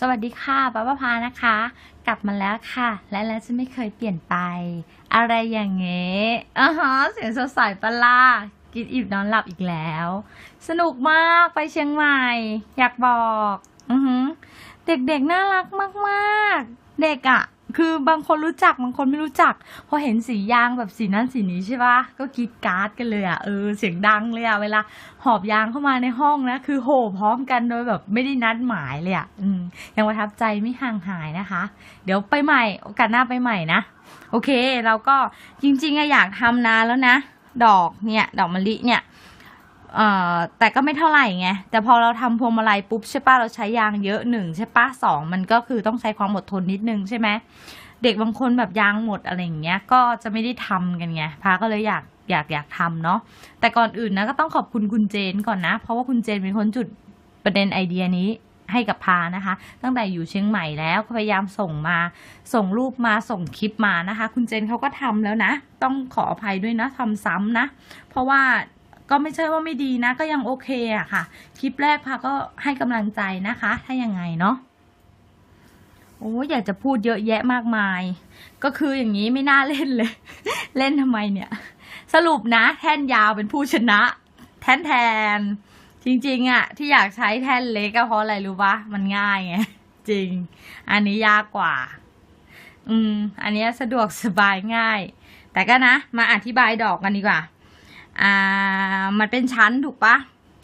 สวัสดีค่ะป้าป้าพานะคะ กลับมาแล้วค่ะ และแล้วจะไม่เคยเปลี่ยนไป อะไรอย่างเงี้ยอ่าฮะเสียงสดใสปลากินอิ่มนอนหลับอีกแล้ว สนุกมากไปเชียงใหม่ อยากบอก อือหือเด็กๆน่ารักมากๆ เด็กอะ่ะ คือบางคนรู้จักบางคนไม่รู้จัก พอเห็นสียางแบบสีนั้นสีนี้ใช่ปะก็กรีดการ์ดกันเลยอะเออเสียงดังเลยอะเวลาหอบยางเข้ามาในห้องนะคือโห่พร้อมกันโดยแบบไม่ได้นัดหมายเลยอะอืมยังประทับใจไม่ห่างหายนะคะ เดี๋ยวไปใหม่โอกาสหน้าไปใหม่นะโอเคเราก็จริงๆอะอยากทำนานแล้วนะ ดอกเนี่ย ดอกมะลิเนี่ย เอ่อแต่ก็ไม่เท่าไหร่ไงแต่พอเราทำพวงมาลัยปุ๊บใช่ปะเราใช้ยางเยอะหนึ่งใช่ปะสองมันก็คือต้องใช้ความอดทนนิดนึงใช่ไหมเด็กบางคนแบบยางหมดอะไรอย่างเงี้ยก็จะไม่ได้ทำกันไงพาก็เลยอยากอยากอยากทำเนาะแต่ก่อนอื่นนะก็ต้องขอบคุณคุณเจนก่อนนะ เพราะว่าคุณเจนเป็นคนจุดประเด็นไอเดียนี้ให้กับพานะคะ ตั้งแต่อยู่เชียงใหม่แล้วก็พยายามส่งมาส่งรูปมาส่งคลิปมานะคะ คุณเจนเขาก็ทำแล้วนะ ต้องขออภัยด้วยนะทำซ้ำนะ เพราะว่า ก็ไม่ใช่ว่าไม่ดีนะ ก็ยังโอเคอะค่ะ คลิปแรกพาก็ให้กำลังใจนะคะ ถ้ายังไงเนาะโอ้อยากจะพูดเยอะแยะมากมาย ก็คืออย่างนี้ไม่น่าเล่นเลย เล่นทำไมเนี่ย สรุปนะ แท่นยาวเป็นผู้ชนะ แท่นแทน จริงๆอะที่อยากใช้แท่นเล็กก็เพราะอะไรรู้ปะมันง่ายไงจริง อันนี้ยากกว่า อืม อันนี้สะดวกสบายง่าย แต่ก็นะ มาอธิบายดอกกันดีกว่า อ่ามันเป็นชั้นถูกปะ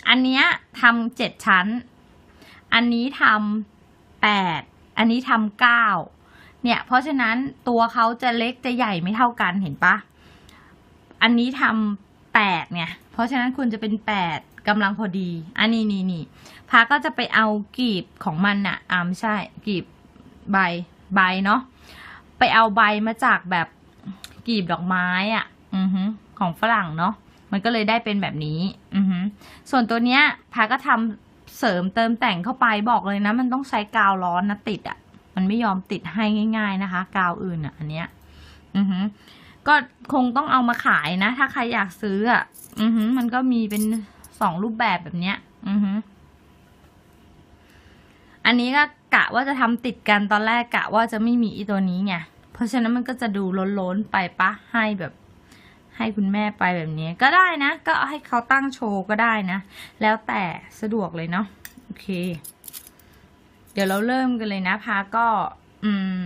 อันเนี้ยทำเจ็ดชั้น อันนี้ทำแปดอันนี้ทำเก้าเนี่ย เพราะฉะนั้นตัวเขาจะเล็กจะใหญ่ไม่เท่ากันเห็นปะอันนี้ทำแปดเนี่ย เพราะฉะนั้นคุณจะเป็นแปดกำลังพอดี อันนี้นี่นี่พาก็จะไปเอากีบของมันอะอ่าไม่ใช่ กีบใบใบเนาะไปเอาใบมาจากแบบกีบดอกไม้อะ อือฮึของฝรั่งเนาะ มันก็เลยได้เป็นแบบนี้ อือฮึส่วนตัวเนี้ยพาก็ทำเสริมเติมแต่งเข้าไปบอกเลยนะ มันต้องใช้กาวร้อนนะติดอะ่ะ มันไม่ยอมติดให้ง่าย ๆนะคะ กาวอื่นอะ่ะ อันเนี้ย อือฮึก็คงต้องเอามาขายนะ ถ้าใครอยากซื้ออะ่ะ อือฮึมันก็มีเป็นสองรูปแบบแบบเนี้ย อือฮึอันนี้ก็กะว่าจะทำติดกันตอนแรกกะว่าจะไม่มีอีตัวนี้ไงเพราะฉะนั้นมันก็จะดูล้นๆไปปะให้แบบ ให้คุณแม่ไปแบบนี้ก็ได้นะ ก็ให้เขาตั้งโชว์ก็ได้นะ แล้วแต่สะดวกเลยเนาะโอเค เดี๋ยวเราเริ่มกันเลยนะพาก็อืม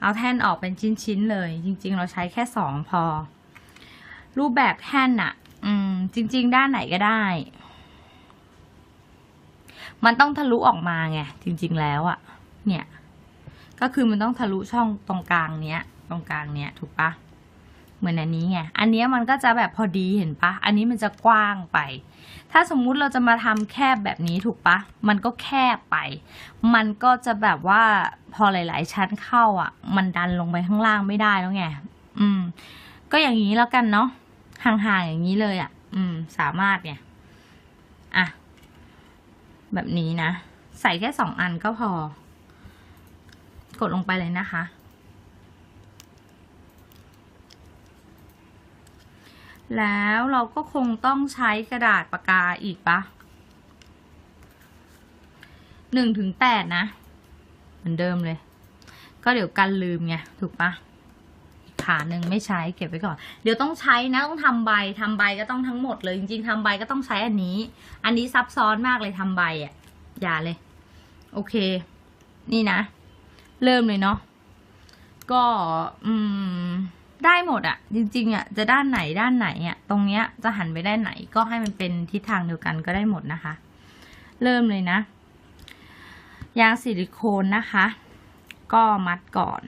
เอาแท่นออกเป็นชิ้นๆเลย จริง ๆ เราใช้แค่สองพอ รูปแบบแท่นอะอืม จริง ๆ ด้านไหนก็ได้ มันต้องทะลุออกมาไงจริง ๆ แล้วอะเนี่ย ก็คือมันต้องทะลุช่องตรงกลางเนี้ย ตรงกลางเนี้ยถูกปะ เหมือนอันนี้ไง อันนี้มันก็จะแบบพอดีเห็นปะ อันนี้มันจะกว้างไป ถ้าสมมุติเราจะมาทำแคบแบบนี้ถูกปะ มันก็แคบไป มันก็จะแบบว่าพอหลาย ๆ ชั้นเข้าอะ มันดันลงไปข้างล่างไม่ได้แล้วไง อืม ก็อย่างนี้แล้วกันเนาะ ห่าง ๆ อย่างนี้เลยอะ อืม สามารถเนี่ย อะ แบบนี้นะ ใส่แค่สองอันก็พอ กดลงไปเลยนะคะ แล้วเราก็คงต้องใช้กระดาษปากกาอีกปะหนึ่งถึงแปดนะ เหมือนเดิมเลย ก็เดี๋ยวกันลืมไงถูกปะอีกขาหนึ่งไม่ใช้เก็บไว้ก่อน เดี๋ยวต้องใช้นะต้องทำใบทำใบก็ต้องทั้งหมดเลยจริงๆทำใบก็ต้องใช้อันนี้ อันนี้ซับซ้อนมากเลยทำใบอะ่ะอย่าเลย โอเค นี่นะ เริ่มเลยเนาะก็ อืม ได้หมดอะจริงๆอะจะด้านไหนด้านไหนอะตรงเนี้ยจะหันไปด้านไหนก็ให้มันเป็นทิศทางเดียวกันก็ได้หมดนะคะ เริ่มเลยนะ ยางซิลิโคนนะคะ ก็มัดก่อน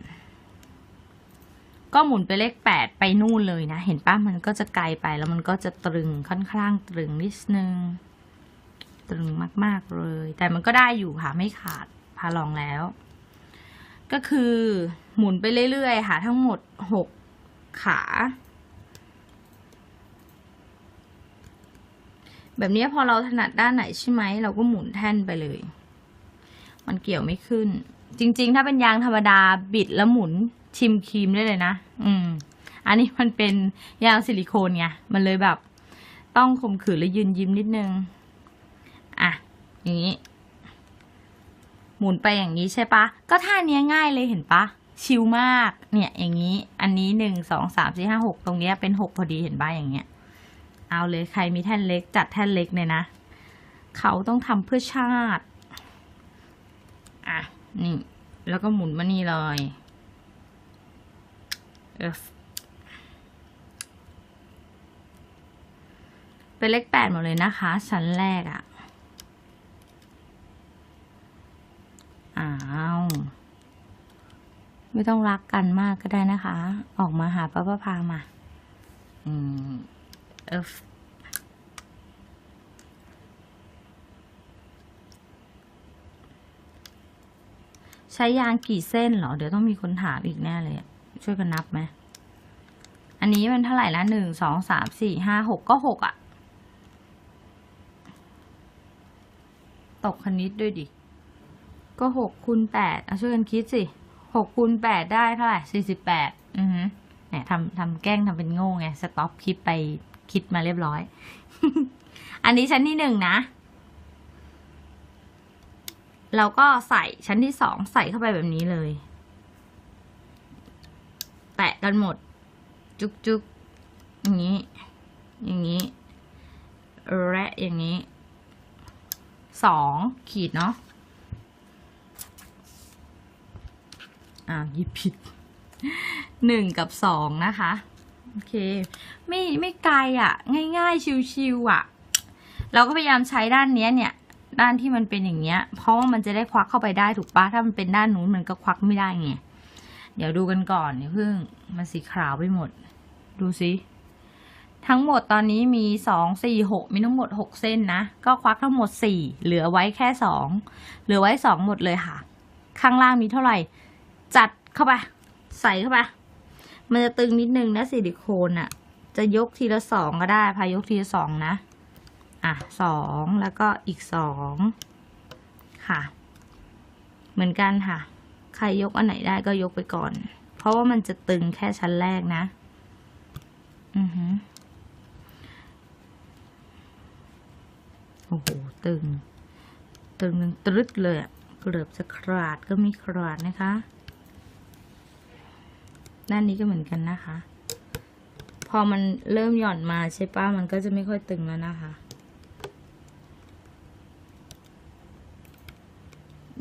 ก็หมุนไปเลขแปดไปนู่นเลยนะ เห็นปะมันก็จะไกลไปแล้วมันก็จะตรึงค่อนข้างตรึงนิดนึง ตรึงมาก ๆเลย แต่มันก็ได้อยู่ค่ะไม่ขาดพาลองแล้ว ก็คือหมุนไปเรื่อยๆค่ะทั้งหมดหก ขา แบบนี้พอเราถนัดด้านไหนใช่ไหม เราก็หมุนแท่นไปเลย มันเกี่ยวไม่ขึ้น จริง ๆ ถ้าเป็นยางธรรมดาบิดแล้วหมุนชิมครีมได้เลยนะ อืม อันนี้มันเป็นยางซิลิโคนไง มันเลยแบบ ต้องข่มขืนและยืนยิ้มนิดนึง อะ อย่างนี้ หมุนไปอย่างนี้ใช่ปะ ก็ท่าเนี้ยง่ายเลยเห็นปะ ชิลมากเนี่ยอย่างนี้ อันนี้หนึ่งสองสามสี่ห้าหกตรงเนี้ยเป็นหกพอดีเห็นปะอย่างเงี้ย เอาเลยใครมีแท่นเล็กจัดแท่นเล็กเลยนะ เขาต้องทำเพื่อชาติ อะ นี่ แล้วก็หมุนมานี่เลยเอฟเป็นเลขแปดหมดเลยนะคะ ชั้นแรกอะ่ะ อ้าว ไม่ต้องรักกันมากก็ได้นะคะ ออกมาหาป้าป้าพามา อืม เอฟใช้ยางกี่เส้นเหรอ เดี๋ยวต้องมีคนถามอีกแน่เลยอะช่วยกันนับไหม อันนี้มันเท่าไหร่ละหนึ่งสองสามสี่ห้าหกก็หกอะตกคณิตด้วยดิ ก็หกคูณแปดเอาช่วยกันคิดสิ หกคูณแปดได้เท่าไหร่สี่สิบแปดอือฮึเนี่ยทำทำแกล้งทำเป็นโง่ไง สต็อปคลิปไปคิดมาเรียบร้อย อันนี้ชั้นที่หนึ่งนะ เราก็ใส่ชั้นที่สองใส่เข้าไปแบบนี้เลย แตะกันหมด จุกจุกอย่างนี้ อย่างนี้ และอย่างนี้สองขีดเนาะ อ่าหยิบผิดหนึ่งกับสองนะคะ โอเค ไม่ไม่ไกลอะ่ะ ง่ายๆ ชิวๆอะ เราก็พยายามใช้ด้านเนี้ยเนี่ย ด้านที่มันเป็นอย่างเงี้ย เพราะว่ามันจะได้ควักเข้าไปได้ถูกปะถ้ามันเป็นด้านนู้นมันก็ควักไม่ได้ไงเดี๋ยวดูกันก่อนเดี๋ยเพิ่งมันสีขาวไปหมด ดูสิทั้งหมดตอนนี้มีสองสี่หกมีทั้งหมดหกเส้นนะ ก็ควักทั้งหมดสี่เหลือไว้แค่สองเหลือไว้สองหมดเลยค่ะ ข้างล่างมีเท่าไหร่ จัดเข้าไป ใส่เข้าไป มันจะตึงนิดนึงนะซิลิโคนอะจะยกทีละสองก็ได้ พายกทีละสองนะ อะสองแล้วก็อีกสองค่ะ เหมือนกันค่ะ ใครยกอันไหนได้ก็ยกไปก่อน เพราะว่ามันจะตึงแค่ชั้นแรกนะ อือหือโอ้โห ตึง ตึงตึงตรึดเลยอะเกือบจะขาดก็มีขาดนะคะ ด้านนี้ก็เหมือนกันนะคะ พอมันเริ่มหย่อนมาใช่ปะมันก็จะไม่ค่อยตึงแล้วนะคะ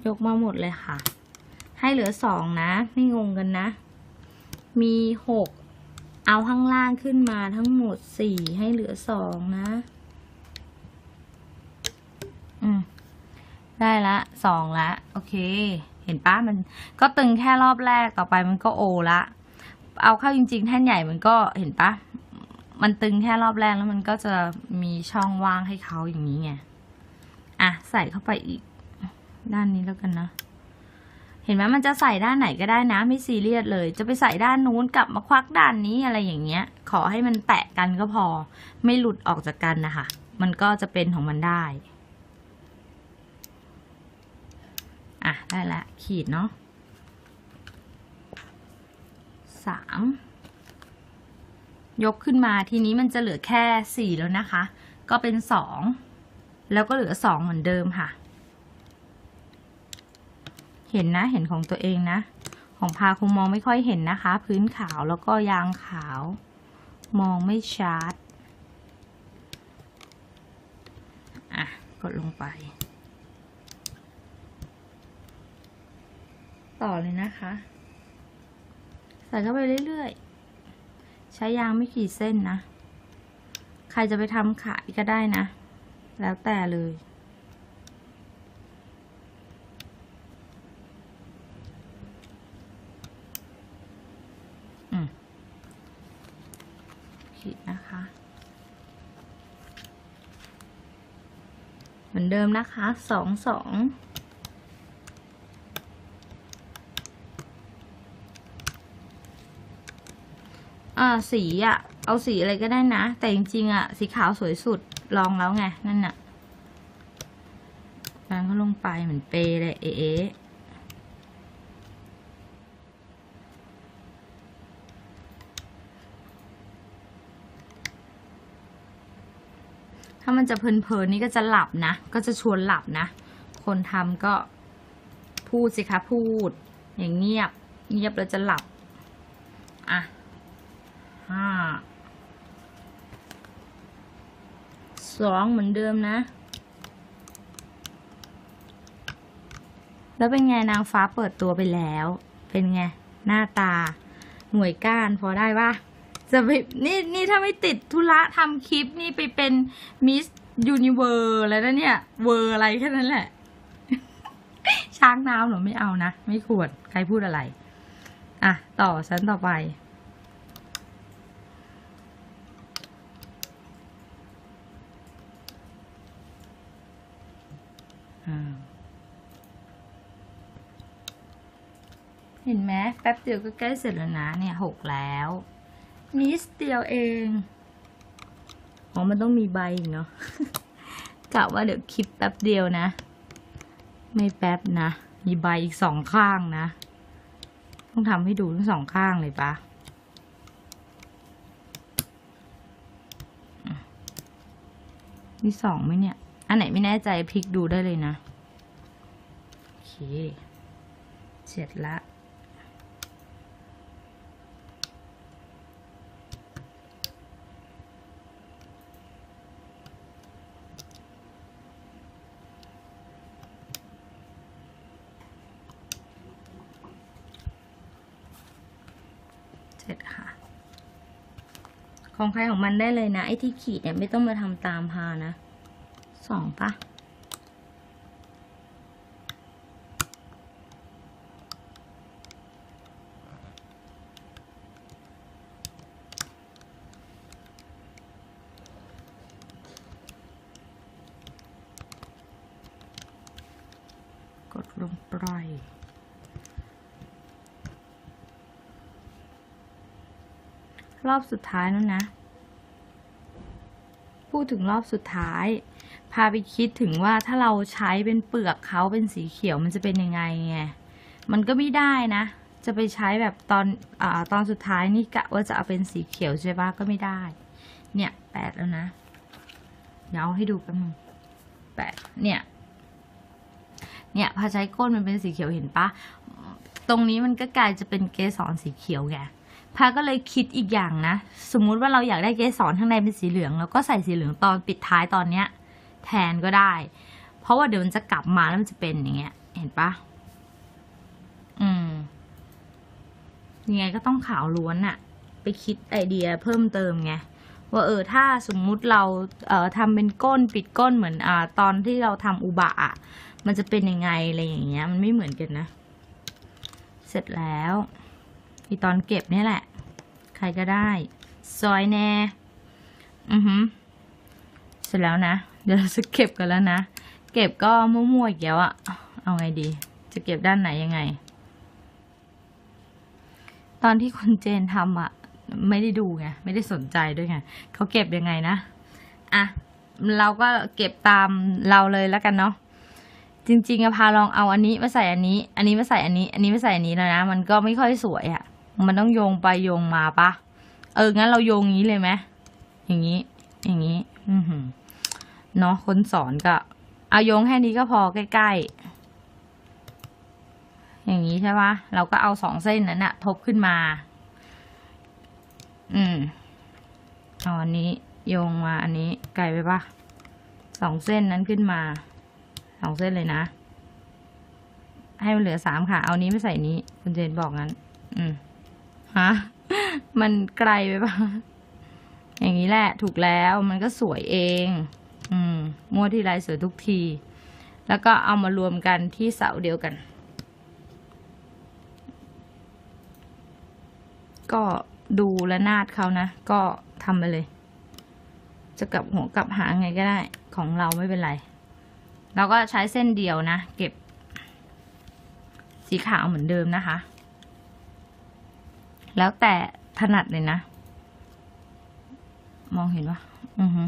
ยกมาหมดเลยค่ะ ให้เหลือสองนะ ไม่งงกันนะ มีหกเอาข้างล่างขึ้นมาทั้งหมดสี่ให้เหลือสองนะ อืม ได้ละสองละ โอเค เห็นปะมันก็ตึงแค่รอบแรกต่อไปมันก็โอละ เอาเข้าจริง ๆ แท่นใหญ่มันก็เห็นปะมันตึงแค่รอบแรกแล้วมันก็จะมีช่องว่างให้เขาอย่างนี้ไง อะ ใส่เข้าไปอีก ด้านนี้แล้วกันนะ เห็นไหมมันจะใส่ด้านไหนก็ได้นะ ไม่ซีเรียสเลย จะไปใส่ด้านนู้นกลับมาควักด้านนี้อะไรอย่างเงี้ย ขอให้มันแตะกันก็พอ ไม่หลุดออกจากกันนะคะ มันก็จะเป็นของมันได้ อะ ได้ละ ขีดเนาะ สามยกขึ้นมาทีนี้มันจะเหลือแค่สี่แล้วนะคะ ก็เป็นสองแล้วก็เหลือสองเหมือนเดิมค่ะ เห็นนะเห็นของตัวเองนะ ของพาคงมองไม่ค่อยเห็นนะคะ พื้นขาวแล้วก็ยางขาว มองไม่ชัดอะกดลงไป ต่อเลยนะคะ ส่เข้าไปเรื่อยๆ ใช้ยางไม่กี่เส้นนะ ใครจะไปทำขายก็ได้นะ แล้วแต่เลยอืมขีดนะคะ เหมือนเดิมนะคะสองสอง อ่าสีอะ่ะเอาสีอะไรก็ได้นะ แต่จริงๆอะ่ะสีขาวสวยสุดลองแล้วไง นั่นน่ะแล้วก็ลงไปเหมือนเปเลยเอ๊ะถ้ามันจะเพลินๆนี่ก็จะหลับนะ ก็จะชวนหลับนะ คนทำก็พูดสิคะพูด อย่างเงียบ เงียบแล้วจะหลับ อะ ห้าสองเหมือนเดิมนะ แล้วเป็นไงนางฟ้าเปิดตัวไปแล้ว เป็นไง หน้าตา หน่วยก้านพอได้ปะจะไปนี่นี่ถ้าไม่ติดธุระทำคลิปนี่ไปเป็นมิสยูนิเวอร์แล้วนะเนี่ย เวอร์อะไรแค่นั้นแหละ ช้างน้ำหรอไม่เอานะ ไม่ควรใครพูดอะไร อะ ต่อชั้นต่อไป เห็นไหมแป๊บเดียวก็ใกล้เสร็จแล้วนะเนี่ยหกแล้วนิดเดียวเองอ๋อมันต้องมีใบอีกเนาะกะว่าเดี๋ยวคลิปแป๊บเดียวนะ ไม่แป๊บนะ มีใบอีกสองข้างนะ ต้องทำให้ดูทั้งสองข้างเลยปะอะมีสองไหมเนี่ย อันไหนไม่แน่ใจพลิกดูได้เลยนะ โอเค เสร็จละ เสร็จค่ะ ของใครของมันได้เลยนะ ไอ้ที่ขีดเนี่ยไม่ต้องมาทำตามพานะสองปะกดลงปล่อย รอบสุดท้ายแล้วนะ พูดถึงรอบสุดท้าย พาไปคิดถึงว่าถ้าเราใช้เป็นเปลือกเขาเป็นสีเขียวมันจะเป็นยังไงไง มันก็ไม่ได้นะ จะไปใช้แบบตอนอตอนสุดท้ายนี่กะว่าจะเอาเป็นสีเขียวใช่ปะก็ไม่ได้ เนี่ยแปดแล้วนะเดี๋ยวให้ดูแป๊บนึงแปดเนี่ย เนี่ยพอใช้ก้นมันเป็นสีเขียวเห็นปะตรงนี้มันก็กลายจะเป็นเกสรสีเขียวไง พาก็เลยคิดอีกอย่างนะ สมมุติว่าเราอยากได้เกสรข้างในเป็นสีเหลืองแล้วก็ใส่สีเหลืองตอนปิดท้ายตอนเนี้ย แทนก็ได้ เพราะว่าเดี๋ยวมันจะกลับมาแล้วมันจะเป็นอย่างเงี้ย เห็นปะอืมยังไงก็ต้องขาวล้วนอะไปคิดไอเดียเพิ่มเติมไงว่าเออถ้าสมมุติเราเอ่อทำเป็นก้นปิดก้นเหมือนอ่าตอนที่เราทำอุบะอะมันจะเป็นยังไงอะไรอย่างเงี้ย มันไม่เหมือนกันนะ เสร็จแล้ว อีตอนเก็บนี่แหละ ใครก็ได้ซอยแน่ อือหือเสร็จแล้วนะ เดี๋ยวเราจะเก็บกันแล้วนะ เก็บก็มั่วๆอีกแล้วอะเอาไงดี จะเก็บด้านไหนยังไง ตอนที่คุณเจนทำอะไม่ได้ดูไง ไม่ได้สนใจด้วยไงเขาเก็บยังไงนะ อะ เราก็เก็บตามเราเลยแล้วกันเนาะจริงๆอะพาลองเอาอันนี้มาใส่อันนี้ อันนี้มาใส่อันนี้ อันนี้มาใส่อันนี้แล้วนะ มันก็ไม่ค่อยสวยอะ มันต้องโยงไปโยงมาปะเออ งั้นเราโยงงี้เลยไหมอย่างนี้ อย่างนี้อือหือเนาะคนสอนก็เอาโยงแค่นี้ก็พอใกล้ๆ อย่างนี้ใช่ปะเราก็เอาสองเส้นนั้นอะทบขึ้นมา อืมเอาอันนี้โยงมาอันนี้ไกลไปปะสองเส้นนั้นขึ้นมาสองเส้นเลยนะ ให้มันเหลือสามค่ะ เอานี้ไม่ใส่นี้ คุณเจนบอกงั้น อืม ฮะมันไกลไปปะอย่างนี้แหละถูกแล้วมันก็สวยเอง อืมมั่วที่ไรสวยทุกที แล้วก็เอามารวมกันที่เสาเดียวกัน ก็ดูและนาดเขานะ ก็ทำไปเลย จะกลับหัวกลับหางไงก็ได้ของเราไม่เป็นไร เราก็ใช้เส้นเดียวนะ เก็บสีขาวเหมือนเดิมนะคะ แล้วแต่ถนัดเลยนะ มองเห็นปะอือฮึ